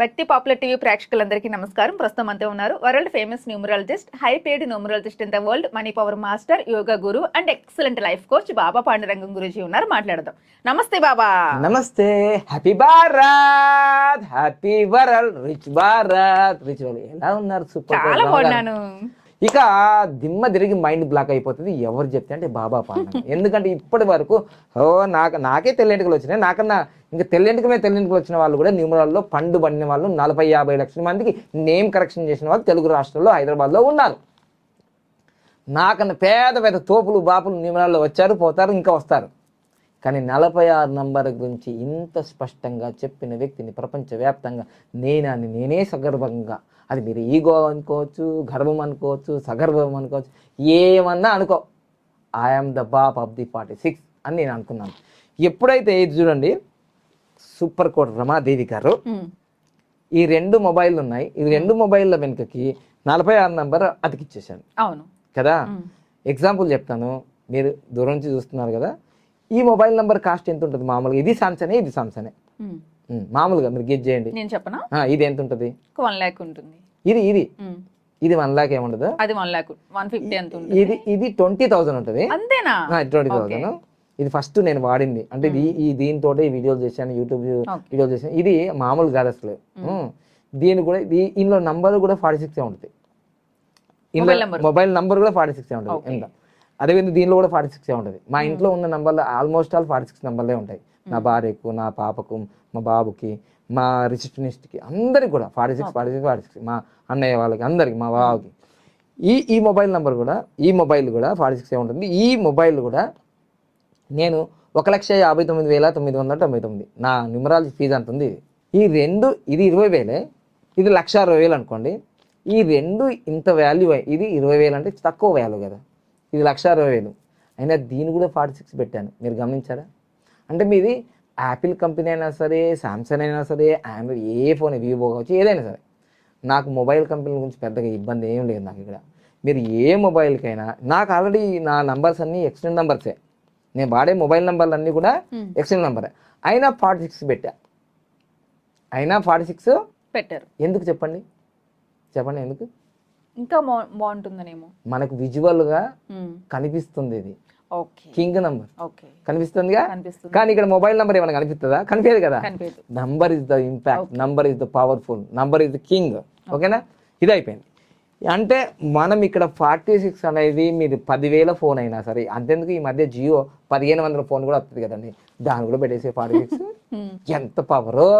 భక్తి popular TV ప్రేక్షకులందరికీ నమస్కారం. ప్రస్తుతం అంతే ఉన్నారు world famous numerologist high paid numerologist in the world money power master yoga guru and excellent life coach Baba Pandurangam గురించి ఉన్నారు. మాట్లాడదాం. నమస్తే బాబా. నమస్తే. Happy Bharat happy world rich Bharat rich ఎలా ఉన్నారు? సూపర్ చాలా బాగున్నాను. ఇక దిమ్మ తిరిగి మైండ్ బ్లాక్ అయిపోతుంది. ఎవరు చెప్తే అంటే బాబా పాండ ఎందుకంటే ఇప్పటి వరకు ఓ నాకు నాకే తెల్లెంటుకలు వచ్చినాయి. నాకన్నా ఇంకా తెల్లెంటుకమే తెల్లెంటుకలు వచ్చిన వాళ్ళు కూడా న్యూమరాల్లో పండు పడిన వాళ్ళు నలభై యాభై లక్షల మందికి నేమ్ కరెక్షన్ చేసిన వాళ్ళు తెలుగు రాష్ట్రాల్లో హైదరాబాద్లో ఉన్నారు. నాకన్నా పేద పెద్ద తోపులు బాపులు న్యూమరాల్లో వచ్చారు పోతారు ఇంకా వస్తారు. కానీ నలభై ఆరు నంబర్ గురించి ఇంత స్పష్టంగా చెప్పిన వ్యక్తిని ప్రపంచవ్యాప్తంగా నేనని నేనే సగర్భంగా అది మీరు ఈగో అనుకోవచ్చు గర్వం అనుకోవచ్చు సగర్భం అనుకోవచ్చు ఏమన్నా అనుకో. ఐఎమ్ ద బాప్ ఆఫ్ ది ఫార్టీ సిక్స్ అని నేను అనుకున్నాను. ఎప్పుడైతే ఇది చూడండి సూపర్ కోట్ రమాదేవి గారు ఈ రెండు మొబైల్ ఉన్నాయి. ఈ రెండు మొబైల్ల వెనుకకి నలభై ఆరు నంబర్ అతికిచ్చేసాను అవును. కదా? ఎగ్జాంపుల్ చెప్తాను. మీరు దూరం నుంచి చూస్తున్నారు కదా? ఈ మొబైల్ నెంబర్ కాస్ట్ ఎంత ఉంటుంది మామూలుగా? ఇది సామ్సంగ్ ఇది సామ్సంగ్. మామూలుగా మీరు గెట్ చేయండి. నేను చెప్పనా? ఇది ఎంత ఉంటుంది వన్ ల్యాక్ ఉంటుంది. ఇది ఇది. ఇది వన్ లాక్ ఏముండదు? అది వన్ ల్యాక్ వన్ ఫిఫ్టీ ఎంత ఇది ఇది ట్వంటీ థౌసండ్ ఉంటుంది. అంతేనా? Twenty thousand. ఇది ఫస్ట్ నేను వాడింది. అంటే ఇది ఈ దీంతో వీడియోలు చేశాను యూట్యూబ్ వీడియోలు చేశాను. ఇది మామూలు కాదు అసలు. దీని కూడా ఇందులో నంబర్ కూడా ఫార్టీ సిక్స్ ఉంటుంది. ఇందులో. మొబైల్ నంబర్ కూడా ఫార్టీ సిక్స్ ఉంటుంది. ఎంత? అదేవిధంగా దీనిలో కూడా ఫార్టీ సిక్స్ ఉంటుంది. మా ఇంట్లో ఉన్న నంబర్లు ఆల్మోస్ట్ ఆల్ ఫార్టీ సిక్స్ నంబర్లే ఉంటాయి. నా భార్యకు నా పాపకు మా బాబుకి మా రిసెప్షనిస్ట్కి అందరికి కూడా forty six forty six forty six. మా అన్నయ్య వాళ్ళకి అందరికి మా బావకి. ఈ ఈ మొబైల్ నెంబర్ కూడా ఈ మొబైల్ కూడా ఫార్టీ సిక్స్ ఉంటుంది. ఈ మొబైల్ కూడా నేను ఒక లక్ష యాభై తొమ్మిది వేల తొమ్మిది వందల తొంభై తొమ్మిది. నా న్యూమరాలజీ ఫీజు అంత ఉంది? ఈ రెండు ఇది ఇరవై వేలే. ఇది లక్ష అరవై వేలు అనుకోండి. ఈ రెండు ఇంత వాల్యూ ఇది ఇరవై వేలు అంటే తక్కువ వాల్యూ కదా. ఇది లక్ష అరవై వేలు. అయినా దీన్ని కూడా ఫార్టీ సిక్స్ పెట్టాను. మీరు గమనించారా? అంటే మీది యాపిల్ కంపెనీ అయినా సరే సామ్సంగ్ అయినా సరే ఆండ్రాయిడ్ ఏ ఫోన్ వివో కావచ్చు ఏదైనా సరే. నాకు మొబైల్ కంపెనీ గురించి పెద్దగా ఇబ్బంది ఏం లేదు నాకు ఇక్కడ. మీరు ఏ మొబైల్కైనా నాకు ఆల్రెడీ నా నంబర్స్ అన్నీ ఎక్స్టెండ్ నంబర్సే. నేను వాడే మొబైల్ నంబర్లు అన్నీ కూడా. ఎక్స్టెండ్ నంబరే. అయినా ఫార్టీ సిక్స్ పెట్టా. అయినా ఫార్టీ సిక్స్ పెట్టారు. ఎందుకు చెప్పండి? చెప్పండి ఎందుకు? ఇంకా బాగుంటుందనేమో. మనకు విజువల్గా ఉమ్, కనిపిస్తుంది ఇది. కింగ్ నంబర్ కనిపిస్తుందిగా? కనిపిస్తుంది. కానీ ఇక్కడ మొబైల్ నంబర్ ఏమైనా కనిపిస్తుందా? కనిపించదు కదా? Number is the impact number is the powerful number is the king ఓకేనా? ఇది అయిపోయింది అంటే మనం ఇక్కడ ఫార్టీ సిక్స్ అనేది మీది పదివేల ఫోన్ అయినా సరే అంతెందుకు ఈ మధ్య జియో పదిహేను వందల ఫోన్ కూడా వస్తుంది కదండి. దాన్ని కూడా పెట్టేసే ఫార్టీ సిక్స్ ఎంత పవరో.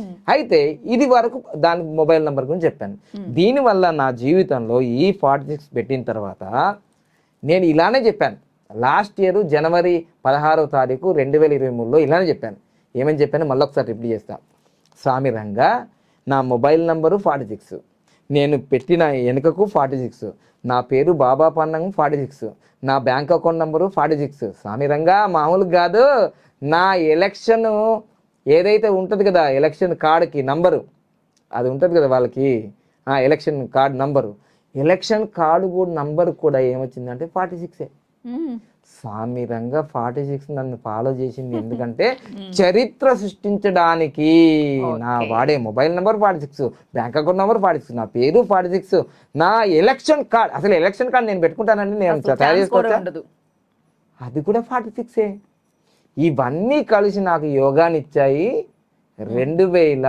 అయితే ఇది వరకు దాని మొబైల్ నెంబర్ గురించి చెప్పాను. దీనివల్ల నా జీవితంలో ఈ ఫార్టీ సిక్స్ పెట్టిన తర్వాత నేను ఇలానే చెప్పాను. లాస్ట్ ఇయర్ జనవరి పదహారవ తారీఖు రెండు వేల ఇరవై మూడులో ఇలానే చెప్పాను. ఏమని చెప్పాను? మళ్ళీ ఒకసారి రిప్లై చేస్తా. స్వామి రంగా నా మొబైల్ నంబరు ఫార్టీ సిక్స్. నేను పెట్టిన వెనుకకు ఫార్టీ సిక్స్. నా పేరు బాబా పన్నం ఫార్టీ సిక్స్. నా bank account number forty six. Swami Ranga మామూలు కాదు. నా ఎలక్షన్ ఏదైతే ఉంటుంది కదా ఎలక్షన్ కార్డుకి నంబరు అది ఉంటుంది కదా వాళ్ళకి ఆ election card number. Election card కూడా నంబర్ కూడా ఏమొచ్చిందంటే ఫార్టీ సిక్సే. ఉమ్, స్వామి రంగా ఫార్టీ సిక్స్ నన్ను ఫాలో చేసింది. ఎందుకంటే చరిత్ర సృష్టించడానికి నా వాడే mobile number forty six bank account number forty six నా పేరు ఫార్టీ సిక్స్ నా ఎలక్షన్ కార్డ్. అసలు ఎలక్షన్ కార్డ్ నేను పెట్టుకుంటానండి నేను తయారు చేసుకోవచ్చా? అది కూడా ఫార్టీ సిక్సే. ఇవన్నీ కలిసి నాకు యోగాని ఇచ్చాయి రెండు వేల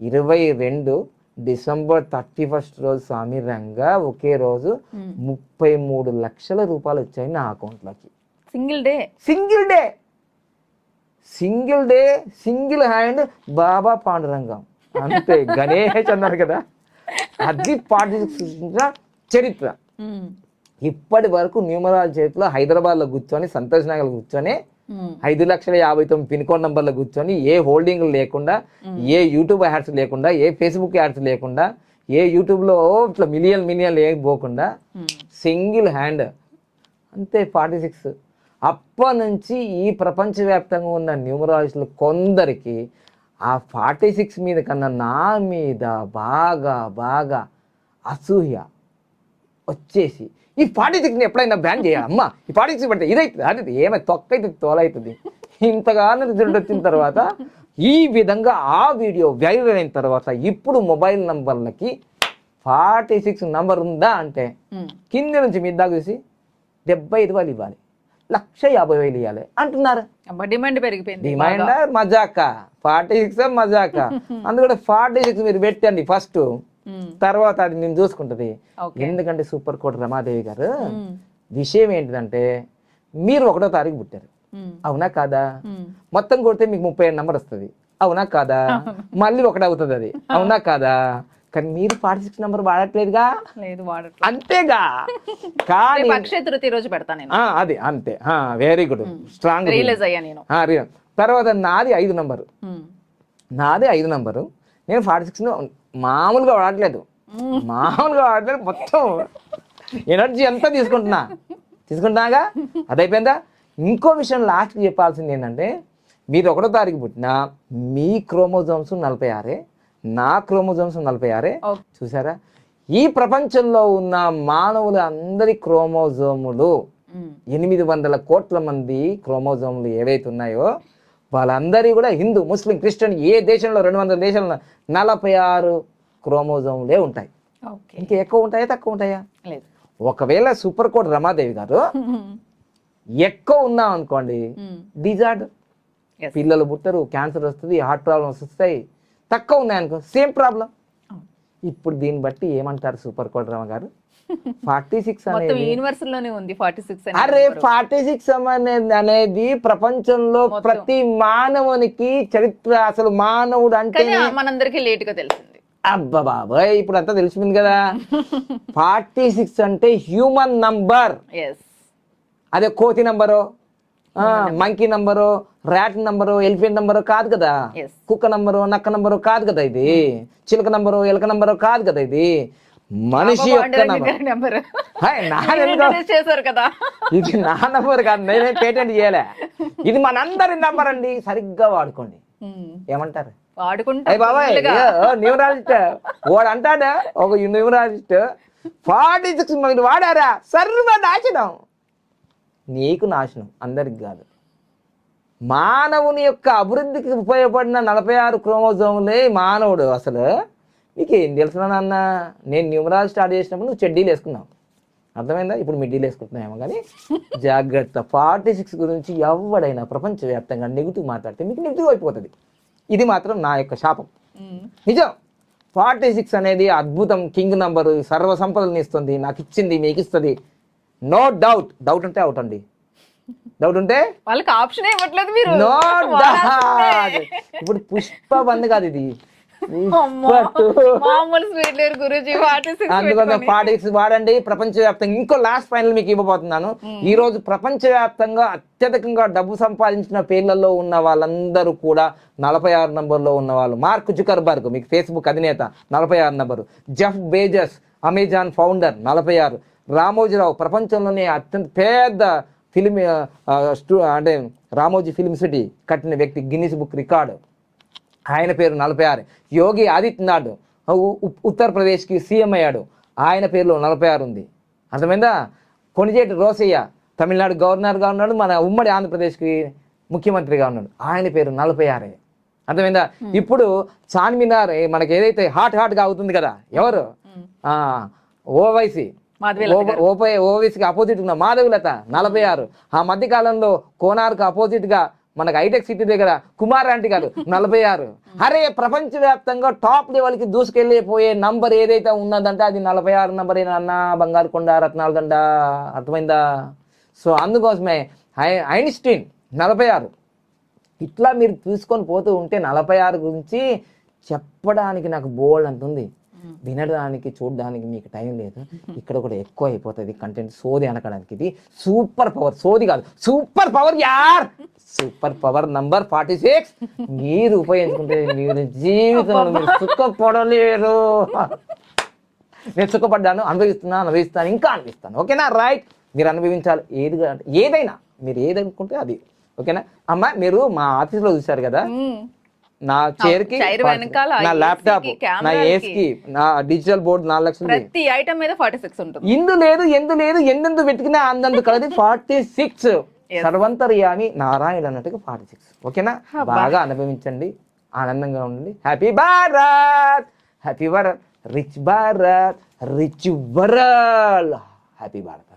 ఇరవై రెండు డిసెంబర్ థర్టీ ఫస్ట్ రోజు స్వామి రంగా ఒకే రోజు Hmm. ముప్పై మూడు లక్షల రూపాయలు వచ్చాయి నా అకౌంట్లోకి. Single day? Single day! Single day single hand Baba Pandurangam. అంతే గణేష్ అన్నారు కదా. అది పాటి చరిత్ర. ఉమ్, ఇప్పటి వరకు న్యూమరాల్ చేతిలో హైదరాబాద్లో కూర్చొని సంతోష్ నగర్ కూర్చొని ఐదు లక్షల యాభై తొమ్మిది పిన్ కోడ్ నంబర్లో కూర్చొని ఏ హోల్డింగ్లు లేకుండా ఏ యూట్యూబ్ యాడ్స్ లేకుండా ఏ ఫేస్బుక్ యాడ్స్ లేకుండా ఏ యూట్యూబ్లో ఇట్లా మిలియన్ మిలియన్ ఏం పోకుండా సింగిల్ హ్యాండ్ అంతే ఫార్టీ సిక్స్. అప్పటి నుంచి ఈ ప్రపంచవ్యాప్తంగా ఉన్న న్యూమరాలజిస్టులు కొందరికి ఆ ఫార్టీ సిక్స్ మీద కన్నా నా మీద బాగా బాగా అసూయ. వచ్చేసి. ఈ ఫార్టీ సిక్స్ని ఎప్పుడైనా బ్యాన్ చేయాలి? అమ్మా ఈ ఫార్టీ సిక్స్ పెడితే ఇదైతుంది అది ఏమై తొక్కైతుంది తోలైతుంది. ఇంతగానో రిజల్ట్ వచ్చిన తర్వాత ఈ విధంగా ఆ వీడియో వైరల్ అయిన తర్వాత ఇప్పుడు మొబైల్ నంబర్లకి ఫార్టీ సిక్స్ నంబర్ ఉందా అంటే. కింద నుంచి మీ దాకా చూసి డెబ్బై ఐదు వేలు ఇవ్వాలి. లక్ష యాభై వేలు ఇవ్వాలి అంటున్నారు. డిమాండ్ పెరిగిపోయింది. డిమాండ్ మజాక. Forty six మజాక. అందుకని ఫార్టీ సిక్స్ మీరు పెట్టండి ఫస్ట్. తర్వాత అది నేను చూసుకుంటది. ఎందుకంటే సూపర్ కోట్ రమాదేవి గారు. విషయం ఏంటిదంటే మీరు ఒకటో తారీఖు పుట్టారు. అవునా కాదా. మొత్తం కొడితే మీకు ముప్పై ఏడు నంబర్ వస్తుంది. అవునా కాదా? మళ్ళీ ఒకటి అవుతుంది అది. అవునా కాదా? కానీ మీరు ఫార్టీ సిక్స్ నెంబర్ వాడట్లేదుగా? లేదు వాడట్లేదు. అంతేగా? కానీ రేపు అక్షయ తృతీయ రోజు పెడతా నేను. ఆ, అది అంతే. వెరీ గుడ్ స్ట్రాంగ్ రియలైజ్ అయ్యా నేను. తర్వాత నాది ఐదు నంబరు. నాది ఐదు నంబరు. నేను ఫార్టీ సిక్స్ మామూలుగా వాడట్లేదు మ్మ్. మామూలుగా వాడట్లేదు మొత్తం ఎనర్జీ అంతా తీసుకుంటున్నా తీసుకుంటున్నాగా అదైపోయిందా ఇంకో విషయం లాస్ట్కి చెప్పాల్సింది ఏంటంటే మీరు ఒకటో తారీఖు పుట్టినా మీ క్రోమోజోమ్స్ నలభై ఆరే నా క్రోమోజోమ్స్ నలభై ఆరే. చూసారా ఈ ప్రపంచంలో ఉన్న మానవుల అందరి క్రోమోజోములు. ఎనిమిది వందల కోట్ల మంది క్రోమోజోములు ఏవైతే ఉన్నాయో వాళ్ళందరి కూడా హిందూ ముస్లిం క్రిస్టియన్ ఏ దేశంలో రెండు వందల దేశంలో నలభై ఆరు క్రోమోజోములే ఉంటాయి ఇంకా ఎక్కువ ఉంటాయా తక్కువ ఉంటాయా లేదు ఒకవేళ సూపర్ కోడ్ రమాదేవి గారు. ఎక్కువ ఉన్నాం అనుకోండి. Disorder Yes. పిల్లలు పుట్టరు క్యాన్సర్ వస్తుంది హార్ట్ ప్రాబ్లమ్స్ వస్తాయి తక్కువ ఉన్నాయి అనుకో సేమ్ ప్రాబ్లం. ఇప్పుడు దీన్ని బట్టి ఏమంటారు సూపర్ కోడ్ రమ గారు? ఫార్టీ సిక్స్ మొత్తం అనేది యూనివర్స్లోనే ఉంది ఫార్టీ సిక్స్ అరే ఫార్టీ సిక్స్ అనేది అనేది ప్రపంచంలో. ప్రతి మానవునికి చరిత్ర అసలు మానవుడు అంటే మనందరికీ లేట్గా తెలిసింది. అబ్బా బాబాయ్ ఇప్పుడు అంతా తెలిసిపోయింది కదా. ఫార్టీ సిక్స్ అంటే హ్యూమన్ నంబర్. అదే కోతి number. Monkey number rat number elephant number కాదు కదా? కుక్క నంబరు నక్క నంబరు కాదు కదా ఇది? చిలక నంబరు ఎలక నంబరు కాదు కదా ఇది? మనిషి యొక్క నంబర్ చేశారు కదా. ఇది నా నంబర్ కాదు నేనే పేటెంట్ చేయలే. ఇది మనందరి నంబర్ అండి. సరిగ్గా వాడుకోండి. ఏమంటారు. న్యూమరాలజిస్ట్. వాడు అంటాడా? ఒక న్యూమరాలజిస్ట్. ఫార్టీ సిక్స్ మీరు వాడారా? సర్వ నాశనం నీకు నాశనం అందరికి కాదు. మానవుని యొక్క అభివృద్ధికి ఉపయోగపడిన నలభై ఆరు క్రోమోజోములే మానవుడు. అసలు నీకు ఏం తెలుసు నాన్న? నేను న్యూమరాలజీ స్టార్ట్ చేసినప్పుడు నువ్వు చెడ్డీలు వేసుకున్నావు. అర్థమైందా? ఇప్పుడు మిడ్డీలు వేసుకుంటున్నాయేమో కానీ జాగ్రత్త. ఫార్టీ సిక్స్ గురించి ఎవడైనా ప్రపంచవ్యాప్తంగా నెగిటివ్ మాట్లాడితే మీకు నెగిటివ్ అయిపోతుంది. ఇది మాత్రం నా యొక్క శాపం. నిజం. ఫార్టీ సిక్స్ అనేది అద్భుతం. కింగ్ నంబరు సర్వ సంపదలను ఇస్తుంది. నాకు ఇచ్చింది మీకు ఇస్తుంది. నో డౌట్ డౌట్ ఉంటే అవుట్ అండి. డౌట్ ఉంటే? వాళ్ళకి ఆప్షన్ ఇవ్వట్లేదు మీరు. నో. డౌట్ ఇప్పుడు పుష్ప బంద్ కాదు ఇది. సిక్స్ వాడండి. ప్రపంచవ్యాప్తంగా ఇంకో లాస్ట్ ఫైనల్ మీకు ఇవ్వబోతున్నాను. ఈ రోజు ప్రపంచవ్యాప్తంగా అత్యధికంగా డబ్బు సంపాదించిన పేర్లలో ఉన్న వాళ్ళందరూ కూడా నలభై ఆరు నంబర్లో ఉన్న వాళ్ళు. మార్క్ జుకర్బర్గ్ మీకు ఫేస్బుక్ అధినేత నలభై ఆరు number. Jeff Bezos Amazon founder నలభై ఆరు. రామోజీరావు ప్రపంచంలోనే అత్యంత పెద్ద ఫిలిం అంటే రామోజీ ఫిలిం సిటీ కట్టిన వ్యక్తి గిన్నిస్ బుక్ రికార్డు. ఆయన పేరు నలభై ఆరు. యోగి ఆదిత్యనాథ్ ఉత్తరప్రదేశ్కి సీఎం అయ్యాడు. ఆయన పేరులో నలభై ఆరు ఉంది. అర్థమైందా? కొనిజేటి రోసయ్య తమిళనాడు గవర్నర్గా ఉన్నాడు మన ఉమ్మడి ఆంధ్రప్రదేశ్కి ముఖ్యమంత్రిగా ఉన్నాడు. ఆయన పేరు నలభై ఆరే. అర్థమైందా? ఇప్పుడు చార్మినార్ మనకి ఏదైతే హాట్ హాట్గా అవుతుంది కదా ఎవరు? ఆ, ఓవైసీ. ఓపై ఓవైసీకి అపోజిట్ ఉన్న మాధవిలత నలభై ఆరు. ఆ మధ్య కాలంలో కోనార్కు అపోజిట్గా మనకు హైటెక్ సిటీ దగ్గర కుమార్ ఆంటీ గారు నలభై ఆరు. అరే ప్రపంచవ్యాప్తంగా టాప్ లెవెల్కి దూసుకెళ్ళిపోయే నంబర్ ఏదైతే ఉన్నదంటే అది నలభై ఆరు నంబర్ అన్న బంగారు కొండ రత్నాల దండ అర్థమైందా? సో అందుకోసమే ఐన్స్టీన్ నలభై ఆరు. ఇట్లా మీరు తీసుకొని పోతూ ఉంటే నలభై ఆరు గురించి చెప్పడానికి నాకు బోల్డ్ అంత ఉంది వినడానికి చూడడానికి మీకు టైం లేదు. ఇక్కడ కూడా ఎక్కువ అయిపోతుంది కంటెంట్ సోది అనకడానికి. ఇది సూపర్ పవర్ సోది కాదు. సూపర్ పవర్ యార్! Super power number forty six మీరు ఉపయోగించుకుంటే మీరు జీవితంలో మీరు సుఖపడలేరు. నేను సుఖపడ్డాను అనుభవిస్తున్నాను అనుభవిస్తాను ఇంకా అనుభవిస్తాను. ఓకేనా? రైట్ మీరు అనుభవించాలి. ఏది ఏదైనా మీరు ఏది అనుకుంటే అది. ఓకేనా? అమ్మ మీరు మా ఆఫీస్లో చూశారు కదా? నా చైర్కి నా ల్యాప్టాప్ నా. ఏస్కి నా డిజిటల్ బోర్డు నాలుగు లక్షలు ప్రతి ఐటమ్ మీద ఫార్టీ సిక్స్ ఉంటుంది. ఇందు లేదు ఎందు లేదు ఎందెందు వెతికినా అందందు కలది ఫార్టీ సిక్స్. సర్వంతర్యామి నారాయణ అన్నట్టుగా ఫార్టీ సిక్స్. ఓకేనా? బాగా అనుభవించండి. ఆనందంగా ఉండండి. Happy Bharat happy Bharat rich Bharat rich world happy Bharat